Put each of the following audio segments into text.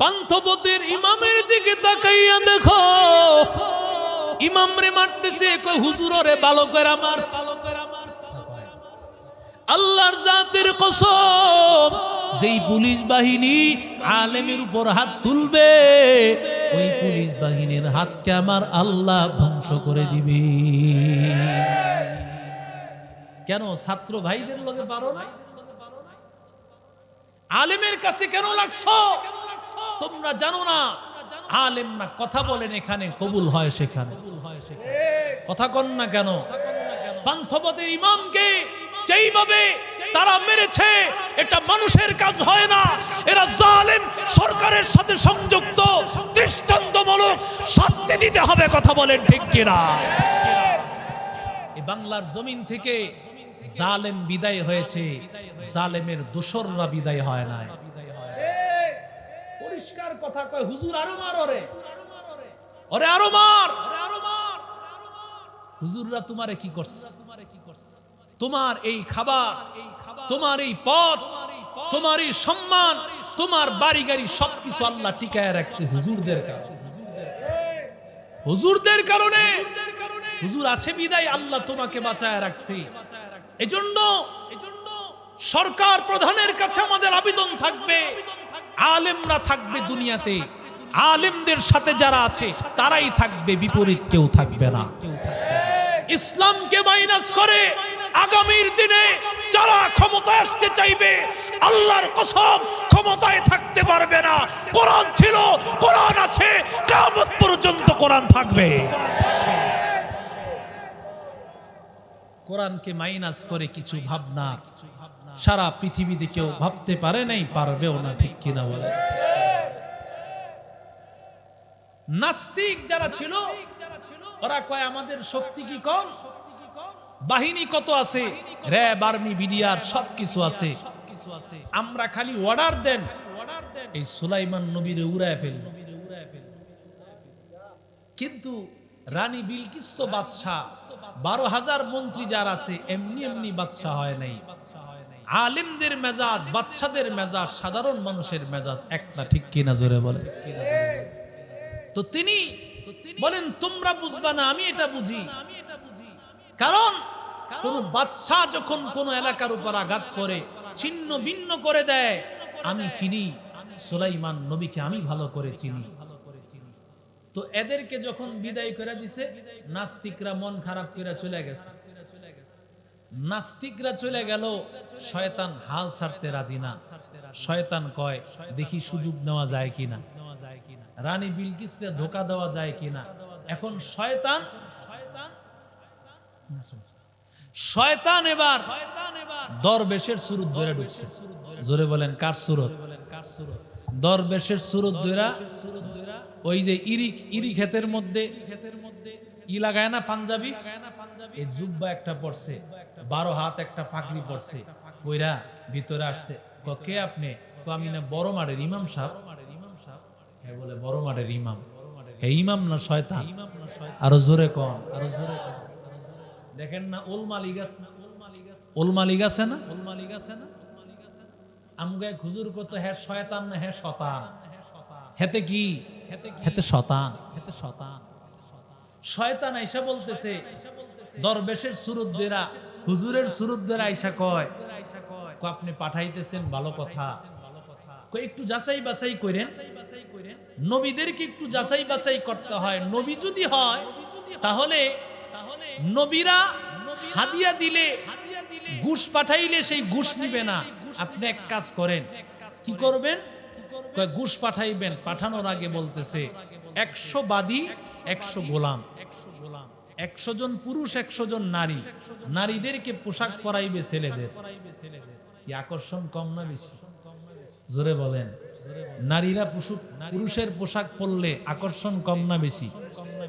পান্থপতির ইমামের দিকে তাকাইয়া দেখো। ইমাম রে মারতেছে কই হুজুর রে ভালো করে আমার আল্লাহর জাতের কসম, যেই পুলিশ বাহিনী আলেমের উপর হাত তুলবে, ওই পুলিশ বাহিনীর হাতকে আমার আল্লাহ ধ্বংস করে দিবে। কেন, ছাত্র ভাইদের লগে পারো না? আলেমের কাছে কেন লাগছো? তোমরা জানো না আলেম না কথা বলেন এখানে, কবুল হয় সেখানে। কথা কন না কেন? পান্থপতির ইমামকে যেইভাবে তারা মেরেছে, এটা মানুষের কাজ হয় না। এরা জালেম, সরকারের সাথে সংযুক্ত, দৃষ্টান্তমূলক শাস্তি দিতে হবে, কথা বলেন ঠিক কিনা? এই বাংলার জমিন থেকে জালেম বিদায় হয়েছে, জালেমের দোসররা বিদায় হয় না পরিষ্কার কথা কয়, হুজুর আরও মার ওরে। ওরে আরও মার। হুজুররা তোমারে কি করছে? তোমার এই খাবার, তোমার এই পথ, তোমার এই সম্মান, তোমার বাড়ি গাড়ি সবকিছু আল্লাহ টিকায় রাখছে হুজুরদের কাছে। হুজুরদের কারণে। হুজুর আছে বিদায়, আল্লাহ তোমাকে বাঁচায় রাখছে। এজন্য সরকার প্রধানের কাছে আমাদের আবেদন থাকবে। আলেমরা থাকবে দুনিয়াতে। আলেমদের সাথে যারা আছে, তারাই থাকবে, বিপরীত কেউ থাকবে না। ইসলামকে মাইনাস করে আগামীর দিনে যারা ক্ষমতায় আসতে চাইবে, আল্লাহর কসম ক্ষমতায় থাকতে পারবে না। কোরআন ছিল, কোরআন আছে, কিয়ামত পর্যন্ত কোরআন থাকবে। কোরআনকে মাইনাস করে কিছু ভাবনা সারা পৃথিবীতে কেউ ভাবতে পারে নাই, পারবেও না, ঠিক কিনা বলে? নাস্তিক যারা ছিল, ওরা কয়, আমাদের শক্তি কি কম? বাহিনী কত আছে? র্যাব, আর্মি, বিডিআর সবকিছু আছে। আমরা খালি অর্ডার দেন। এই সুলাইমান নবীর উড়ায় ফেল কিন্তু রানী বিলকিস্ত বাদশাহ, বারো হাজার মন্ত্রী যার আছে, এমনি এমনি বাদশাহ হয় নাই। আলিমদের মেজাজ, বাদশাদের মেজাজ, সাধারণ মানুষের মেজাজ একটা, ঠিক কিনা জোরে বলে? তো তিনি বলেন, তোমরা বুঝবা না, আমি এটা বুঝি। কারণ কোন বাদশাহ যখন কোন এলাকার উপর আঘাত করে, ছিন্ন ভিন্ন করে দেয়, আমি চিনি, সুলাইমান নবীকে আমি ভালো করে চিনি। তো এদেরকে যখন বিদায় করে দিছে, নাস্তিকরা মন খারাপ করে চলে গেছে। নাস্তিকরা চলে গেল, শয়তান হাল ছাড়তে রাজি না। শয়তান কয়, দেখি সুযোগ নেওয়া যায় কিনা? রানী বিলকিসকে ধোকা দেওয়া যায় কিনা? এখন শয়তান শয়তান এবার দরবেশের সুরত ধরে ঢুকছে। জোরে বলেন, কার সুরত? দরবেশের সুরত ধরা ওই যে ইরি ইরি ক্ষেতের মধ্যে ক্ষেতের মধ্যে ই লাগায় না পাঞ্জাবি? এই জুব্বা একটা পড়ছে বারো হাত একটা পাগড়ি পড়ছে কইরা ভিতরে আসছে। কে আপনি? আমি না বড় মাঠের ইমাম সাহেব। বলে, বড় মাঠের ইমাম। ইমাম না শয়তান? আরও জোরে কম আরও জোরে কম দেখেন না, ওল মালিক আছে। না ওল মালিক আছে না? ওল মালিক আছে না আমগে হুজুর কত হ্যাঁ শয়তান না হ্যাঁ শতান। হেতে কি? হেতে শতান হেতে শতান। শয়তান আইসা বলতেছে, দরবেশের সুরুদ্দেরা, হুজুরের সুরুদ্দেরা আইসা কয় আপনি পাঠাইতেছেন ভালো কথা। একটু যাচাই বাছাই করেন। নবীদেরকে একটু যাচাই বাছাই করতে হয়? নবী যদি হয়, তাহলে নবীরা হাদিয়া দিলে, ঘুষ পাঠাইলে সেই ঘুষ নিবে না। আপনি এক কাজ করেন। কি করবেন? ঘুষ পাঠাইবেন। পাঠানোর আগে বলতেছে, একশো বাদী, একশো গোলাম। একশো জন পুরুষ, একশো জন নারী। নারীদেরকে পোশাক পরাইবে ছেলেদের। কি আকর্ষণ কম না বেশি? জোরে বলেন। নারীরা পুরুষের পোশাক পরলে আকর্ষণ কম না বেশি?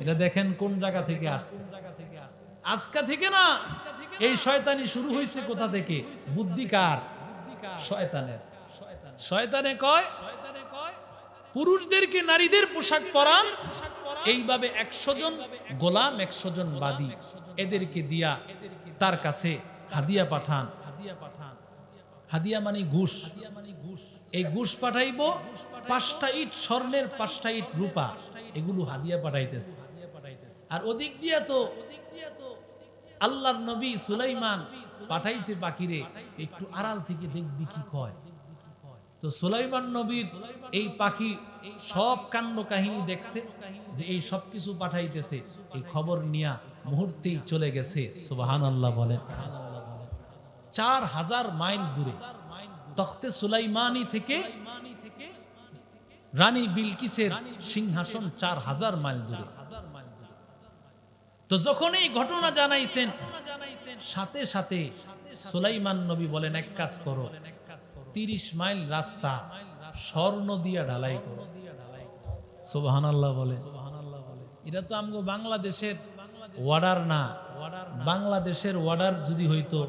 এটা দেখেন কোন জায়গা থেকে আসছে। আজকা থেকে না? এই শয়তানি শুরু হয়েছে কোথা থেকে? বুদ্ধিকার শয়তানের। শয়তানে কয়, পুরুষদেরকে নারীদের পোশাক পরান, এইভাবে একশো জন গোলাম, একশো জন বাদী এদেরকে দিয়া তার কাছে হাদিয়া পাঠান। হাদিয়া পাঠান হাদিয়া মানে ঘুষ। এই ঘুষ পাঠাইবো, পাঁচটা ইট, স্বর্ণের পাঁচটা ইট রূপা, এগুলো হাদিয়া পাঠাইতেছে। আর ওদিক দিয়া তো আল্লাহর নবী সুলাইমান পাঠাইছে পাখিরে, একটু আড়াল থেকে দেখবি কি কয়। তো সুলাইমান নবীর এই পাখি সব কাণ্ড কাহিনী দেখছে যে এই সব কিছু পাঠাইতেছে। এই খবর নিয়া মুহূর্তেই চলে গেছে সুবাহান আল্লাহ বলে। চার হাজার মাইল দূরে তখতে সুলাইমানি থেকে রানী বিলকিসের সিংহাসন চার হাজার মাইল দূরে। তো যখন এই ঘটনা জানাইছেন, সাথে সাথে সুলাইমান নবী বলেন, এক কাজ করো তিরিশ মাইল রাস্তা স্বর্ণ দিয়া ঢালাই করো। সোবাহান আল্লাহ বলে। এটা তো আমগো বাংলাদেশের ওয়ার্ডার না। বাংলাদেশের ওয়ার্ডার যদি হইতো,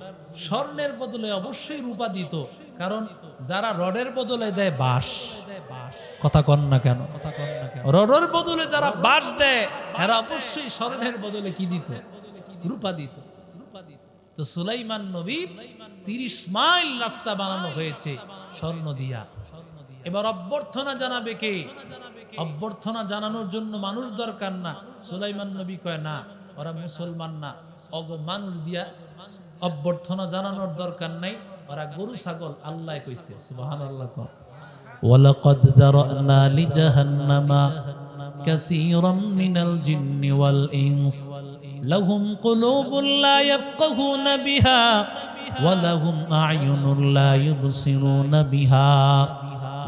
স্বর্ণের বদলে অবশ্যই রূপা দিত, কারণ যারা রডের বদলে দেয় বাস কথা কন না কেন? রডের বদলে যারা বাঁশ দেয়, এরা অবশ্যই স্বর্ণের বদলে কি দিত? রূপা দিত। তো সুলাইমান নবীর তিরিশ মাইল রাস্তা বানানো হয়েছে স্বর্ণ দিয়া এবার অভ্যর্থনা জানাবে কে অভ্যর্থনা জানানোর জন্য মানুষ দরকার না সুলাইমান নবী কয় না ওরা মুসলমান না অগ মানুষ দিয়া অভ্যর্থনা জানানোর দরকার নাই ওরা গরু ছাগল আল্লাহ কইছে সুবহানাল্লাহ ولقد ذرأنا لجهنم كثيرا من الجن والإنس لهم قلوب لا يفقهون بها ولهم أعين لا يبصرون بها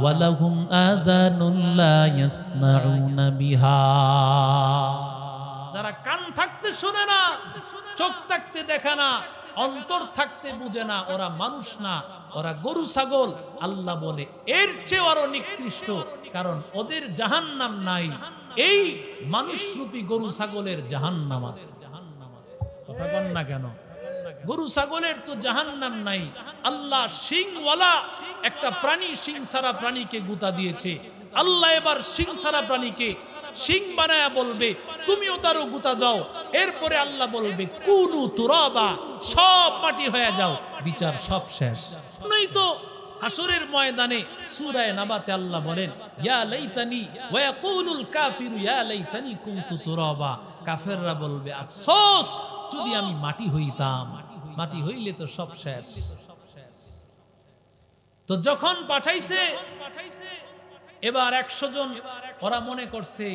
ولهم آذان لا يسمعون بها যারা কান থাকতে শুনে না চোখ থাকতে দেখে না অন্তর থাকতে বুঝে না ওরা মানুষ না ওরা গরু ছাগল আল্লাহ বলে এর চেয়ে আরো নিকৃষ্ট কারণ ওদের জাহান্নাম নাই এই মানুষরূপী গরু ছাগলের জাহান্নাম আছে কথা বল না কেন? গরু, ছাগলের তো জাহান্নাম নাই। আল্লাহ সিংওয়ালা একটা প্রাণী সিং সারা প্রাণীকে গুতা দিয়েছে। আল্লাহ এবার সিং সারা প্রাণীকে সিং বানায়া বলবে, তুমিও তারও গুতা দাও। এরপরে আল্লাহ বলবে, কুনু তুরাবা, সব মাটি হয়ে যাও। বিচার সব শেষ। নই তো হাসরের ময়দানে সূরায়ে নাবাতে আল্লাহ বলেন, ইয়া লাইতানি ওয়া ইয়াকুলুল কাফিরু, ইয়া লাইতানি কুনতু তুরাবা। কাফেররা বলবে, আফসোস, যদি আমি মাটি হইতাম। মাটি হইলে তো সব শেষ। তো যখন পাঠাইছে, এবার একশো জন, ওরা মনে করছে,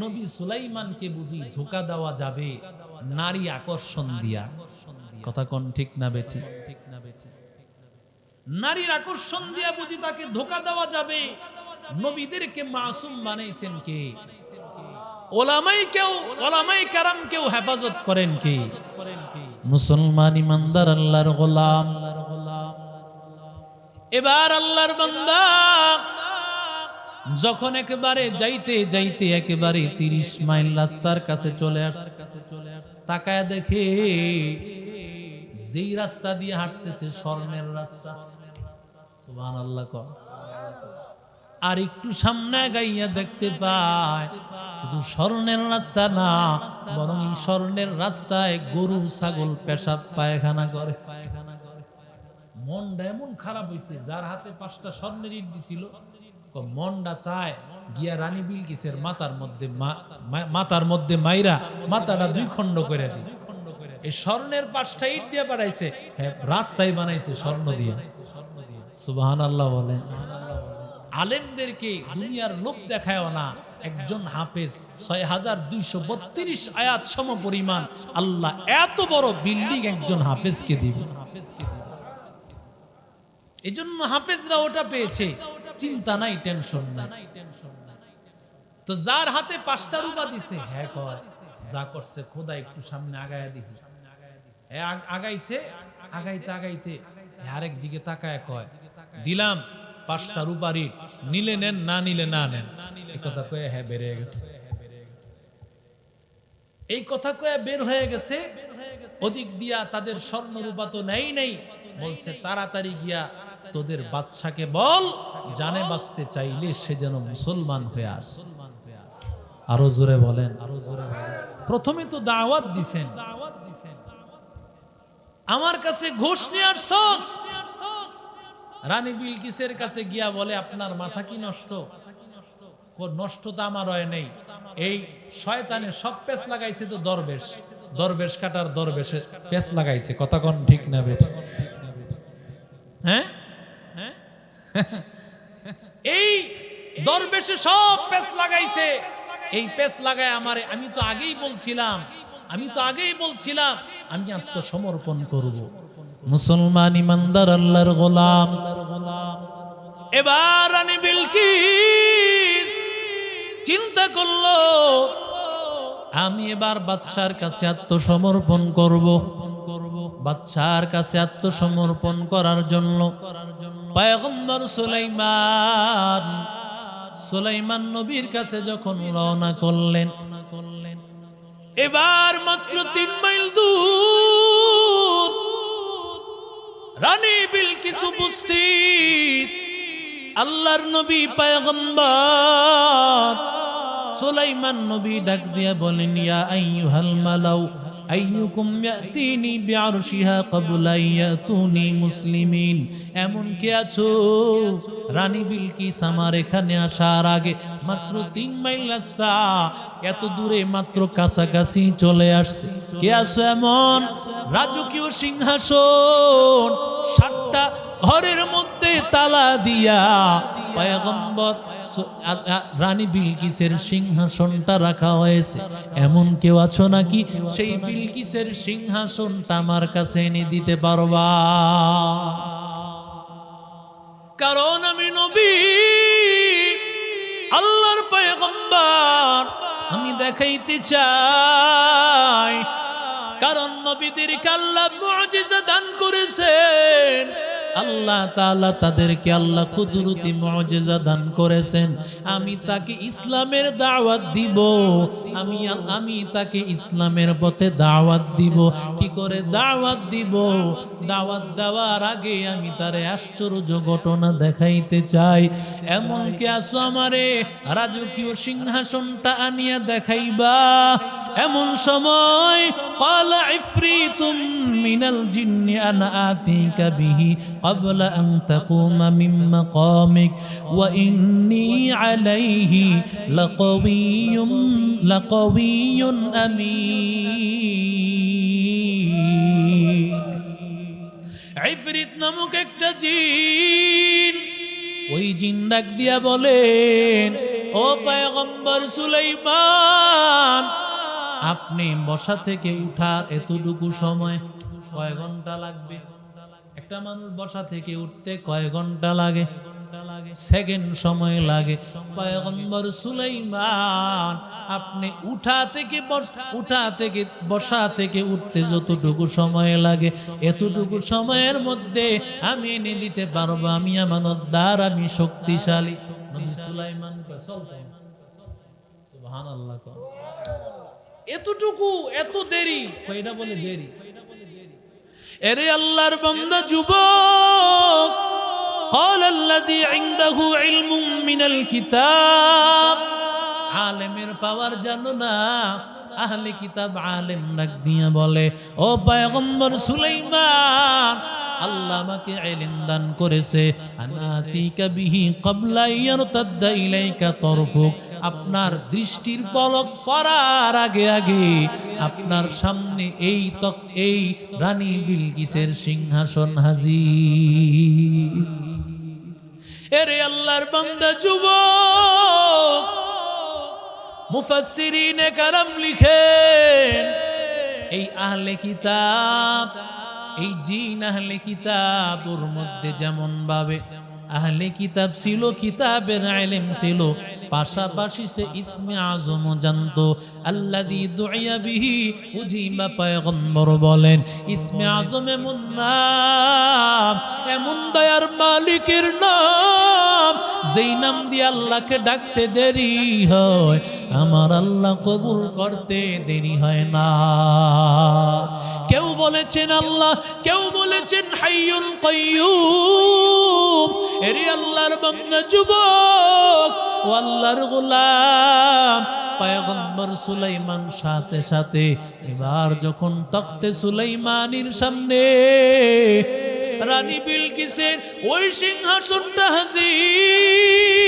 নবী সুলাইমানকে বুঝি ধোকা দেওয়া যাবে, নারী আকর্ষণ দিয়া। কথা কোন ঠিক না বেটি নারীর আকর্ষণ দিয়া বুঝি তাকে ধোকা দেওয়া যাবে। নবীদেরকে মাসুম বানাইছেন কে? ওলামাই কেউ ওলামাই কারাম কেউ হেফাজত করেন কি? মুসলমান ইমানদার আল্লাহর গোলাম। এবার আল্লাহর বান্দা যখন একেবারে যাইতে যাইতে একেবারে তিরিশ মাইল রাস্তার কাছে চলে আস তাকায় দেখে যেই রাস্তা দিয়ে হাঁটতেছে স্বর্ণের রাস্তা। সুবহান আল্লাহ কর। আর একটু সামনে গাইয়া দেখতে পায়। শুধু স্বর্ণের রাস্তা না, বরং এই স্বর্ণের রাস্তায় গরু ছাগল, পেশাব, পায়খানা করে। মনটা এমন খারাপ হয়েছে যার হাতে পাঁচটা স্বর্ণের ইট দিছিল মনটা চায়, গিয়া রানী বিলকিসের মাথার মধ্যে মা- মা- মাথার মধ্যে মাইরা মাথাটা দুই খণ্ড করে দিই এই স্বর্ণের পাঁচটা ইট দিয়ে বানাইছে হ্যাঁ রাস্তায় বানাইছে স্বর্ণ দিয়ে। সুবাহান আল্লাহ বলেন। আলেমদেরকে দুনিয়ার লোক দেখায় না। একজন হাফেজ ছয় হাজার দুইশো বত্রিশ আয়াত সম পরিমাণ আল্লাহ এত বড় বিল্ডিং একজন হাফেজকে দিবে। এই জন্য হাফেজরা ওটা পেয়েছে। চিন্তা নাই, টেনশন নাই। তো যার হাতে পাঁচটা রূপা দিছে হ্যাঁ কয়, যা করছে খোদা একটু সামনে আগায় দিবি। আগাইছে, আগাইতে আগাইতে আরেক দিকে তাকায় কয়, দিলাম পাঁচটা রূপার ইট নিলে নেন, না নিলে না নেন। এই কথা কয়ে হ্যাঁ বেড়ে গেছে। এই কথা কয়ে বের হয়ে গেছে। ওদিক দিয়া তাদের স্বর্ণ রূপা তো নেই নেই। বলছে, তাড়াতাড়ি গিয়া তোদের বাদশাকে বল, জানে বাঁচতে চাইলে সে যেন মুসলমান হয়ে আস। আরও জোরে বলেন। আরও জোরে প্রথমে তো দাওয়াত দিছেন। দাওয়াত দিছেন আমার কাছে ঘুষ নিয়ে আসছস রানী বিলকিসের কাছে গিয়া বলে, আপনার মাথা কি নষ্ট? নষ্ট তো আমার হয় নেই। এই শয়তানে সব পেস লাগাইছে তো দরবেশ। দরবেশ কাটার দরবেশে পেস লাগাইছে। কথা কোন ঠিক না হ্যাঁ হ্যাঁ? এই দরবেশে সব পেস লাগাইছে। এই পেস লাগায় আমারে, আমি তো আগেই বলছিলাম। আমি তো আগেই বলছিলাম, আমি আত্মসমর্পণ করব। মুসলমান ইমানদার আল্লাহর গোলাম। এবার রানী বিলকিস চিন্তা করল, আমি এবার বাদশার কাছে আত্মসমর্পণ করব। বাদশার কাছে আত্মসমর্পণ করার জন্য পয়গম্বর সুলাইমান সুলাইমান নবীর কাছে যখন রওনা করলেন, এবার মাত্র তিন মাইল দূর রানী কিছু উপস্থিত। আল্লাহর নবী পায়গম্বা সুলাইমান নবী ডাক দিয়া বলেন ইয়া আইয়ুহাল মালাউ আইয়ুকুম ইয়াতিনি বিআরশিহা ক্বাবলা ইয়াতুনি মুসলিমিন। এমন কে আছো? রানী বিলকিস আমার এখানে আসার আগে মাত্র তিন মাইল রাস্তা। এত দূরে মাত্র কাছাকাছি চলে আসছে। কে আছো এমন? রাজকীয় সিংহাসন। সাতটা ঘরের মধ্যে তালা দিয়া পয়গম্বর রানী বিলকিসের সিংহাসনটা রাখা হয়েছে। এমন কেউ আছো নাকি? সেই বিলকিসের সিংহাসনটা আমার কাছে এনে দিতে পারবা। কারণ আমি নবী, আল্লাহর পয়গম্বর, আমি দেখাইতে চাই। কারণ নবীদেরকে কাল্লা মুজিজা দান করেছেন। আল্লাহ তাআলা তাদেরকে আল্লাহ কুদরতি মুজিজা দান করেছেন আমি তাকে ইসলামের দাওয়াত দিব আমি আমি তাকে ইসলামের পথে দাওয়াত দিব কি করে দাওয়াত দিব দাওয়াত দেওয়ার আগে আমি তারে আশ্চর্য ঘটনা দেখাইতে চাই এমন কি আসো আমারে রাজকীয় সিংহাসনটা আনিয়া দেখাইবা এমন সময় قال عفريت من الجن أنا آتيك به قبل أن تقوم من مقامك وإني عليه لقوي لقوي أمين ইফরিত নামক একটা জিন ওই জিন ডাক দিয়া বলেন ও পয়গম্বর সুলাইমান আপনি বসা থেকে উঠার এতটুকু সময় কয় ঘন্টা লাগবে একটা মানুষ বসা থেকে উঠতে কয় ঘণ্টা লাগে? সেকেন্ড সময় লাগে। পয়গম্বর সুলাইমান, আপনি উঠা থেকে উঠা থেকে বসা থেকে উঠতে যতটুকু সময় লাগে, এতটুকু সময়ের মধ্যে আমি এনে দিতে পারব। আমি আমানতদার, আমি শক্তিশালী। সুলাইমান এতটুকু, এত দেরি? কয়টা বলে দেরি। এরে আল্লাহর বান্দা যুবক قال الذي عنده علم من الكتاب আলেমের পাওয়ার জানো না আহলে কিতাব আলেম ডাক দিয়া বলে ও পয়গম্বর সুলাইমান আল্লাহ আমাকে ইলম দান করেছে আনাতিকা বিহি ক্বাবলা ইয়ারতাদ্দা ইলাইকা তরফুক আপনার দৃষ্টির পলক পড়ার আগে আগে আপনার সামনে এই তক, এই রানী বিলকিসের সিংহাসন হাজির। এরে আল্লাহর বান্দা, যুবক, মুফাসসিরিনে কারাম লিখেন, এই আহলে কিতাব, এই জিন আহলে কিতাব ওর মধ্যে যেমন ভাবে আহলে কিতাব ছিল, কিতাবের ইলম ছিল। পাশাপাশি সে ইসমে আজম জানতো। আল্লাযী দুইয়া বিহি বলেন, ইসমে আজম এমন নাম, এমন দয়ার মালিকের নাম, যেই নাম দিয়ে আল্লাহকে ডাকতে দেরি হয়। আমার আল্লাহ কবুল করতে দেরি হয় না। কেউ বলেছেন আল্লাহ, কেউ বলেছেন হাইয়ুল কাইয়ুম। এরে আল্লাহর বান্দা যুবক ও আল্লাহর গোলাম, পয়গম্বর সুলাইমান সাথে সাথে এবার যখন তখতে সুলাইমানির সামনে রানী বিলকিসের ওই সিংহাসনটা হাজির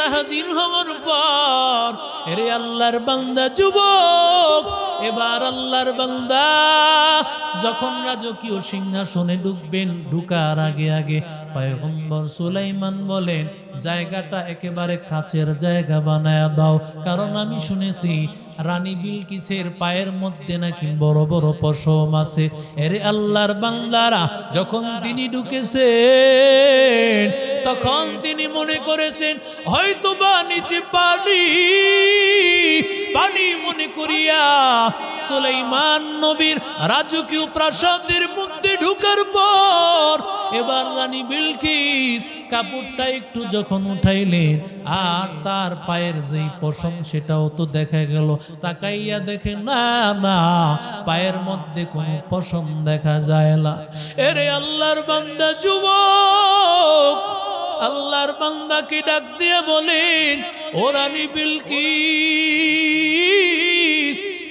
সিংহাসনটা হাজির হওয়ার পর, এরে আল্লাহর বান্দা যুবক, এবার আল্লাহর বান্দা, যখন রাজকীয় সিংহাসনে ঢুকবেন, ঢুকার আগে আগে পয়গম্বর সুলাইমান বলেন, জায়গাটা একেবারে কাচের জায়গা বানায় দাও। কারণ আমি শুনেছি, রানী বিলকিসের পায়ের মধ্যে নাকি বড় বড় পশম আছে। এরে আল্লাহর বান্দারা, যখন তিনি ঢুকেছেন, তখন তিনি মনে করেছেন হয়তো বা নিচে পানি পানি মনে করিয়া সুলাইমান নবীর রাজকীয় প্রাসাদের মধ্যে ঢুকার পর এবার রানী বিলকিস কাপড়টা একটু যখন উঠাইলেন, আর তার পায়ের যেই পশম সেটাও তো দেখা গেল। তাকাইয়া দেখে, না না, পায়ের মধ্যে কোনো পশম দেখা যায় না। এরে আল্লাহর বান্দা, যুবক, আল্লাহর বান্দাকে ডাক দিয়ে বলেন, ও রানী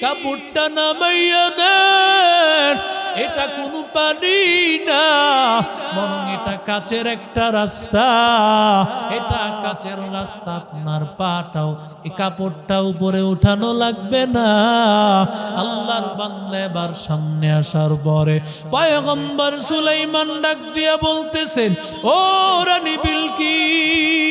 কাপড়টা নামাইয়া দেন। এটা কোনো পানি না, বরং এটা কাচের একটা রাস্তা। এটা কাচের রাস্তা, আপনার পাটাও, এই কাপড়টা উপরে উঠানো লাগবে না। আল্লাহর বান্দা এবার সামনে আসার পরে পয়গম্বর সুলাইমান ডাক দিয়া বলতেছেন, ও রানী বিলকিস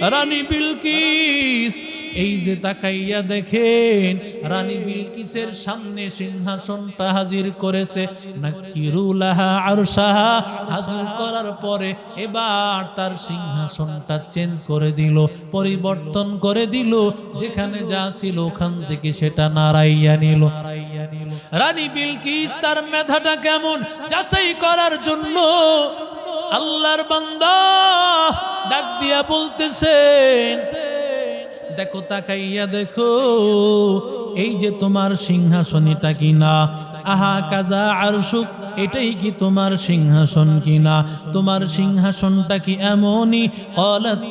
রানী বিলকিস, এই যে তাকাইয়া দেখেন, রানী বিলকিসের সামনে সিংহাসনটা হাজির করেছে। নাকিরুলাহা আরশাহা হাজির করার পরে এবার তার সিংহাসনটা চেঞ্জ করে দিল, পরিবর্তন করে দিল। যেখানে যা ছিল ওখান থেকে সেটা নাড়াইয়া নিল। রানী বিলকিস, তার মেধাটা কেমন? যাচাই করার জন্য আল্লাহর বান্দা ডাক দিয়া বলতেছেন দেখো, তাকাইয়া দেখো, এই যে তোমার সিংহাসনীটা কিনা? আহা, কাজা আরশুক এটাই কি তোমার সিংহাসন কিনা? তোমার সিংহাসনটা কি এমনই? কলাত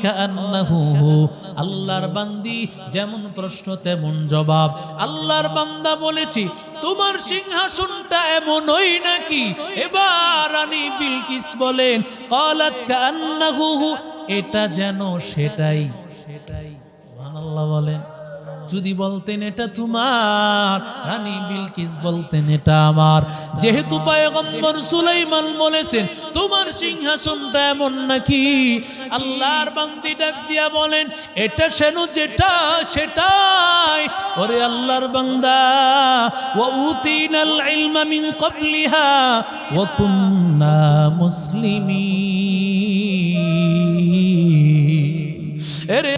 আল্লাহর বান্দি, যেমন প্রশ্ন, তেমন জবাব। আল্লাহর বান্দা বলেছি, তোমার সিংহাসনটা এমন এমনই নাকি? এবার রানী বিলকিস বলেন, কলাত কান্নাহু এটা যেন সেটাই। বলেন, যদি বলতেন এটা তোমার, রানী বিলকিস বলতেন এটা আমার। যেহেতু পয়গম্বর সুলাইমান বলেছেন, তোমার সিংহাসনটা এমন নাকি? আল্লাহর বান্দি ডাক দিয়া বলেন, এটা সেন যেটা, সেটাই। ওরে আল্লাহর বান্দা, ওয়া উতিনাল ইলমা মিন ক্বাবলিহা, ওয়া কুন্না মুসলিমিন। এরে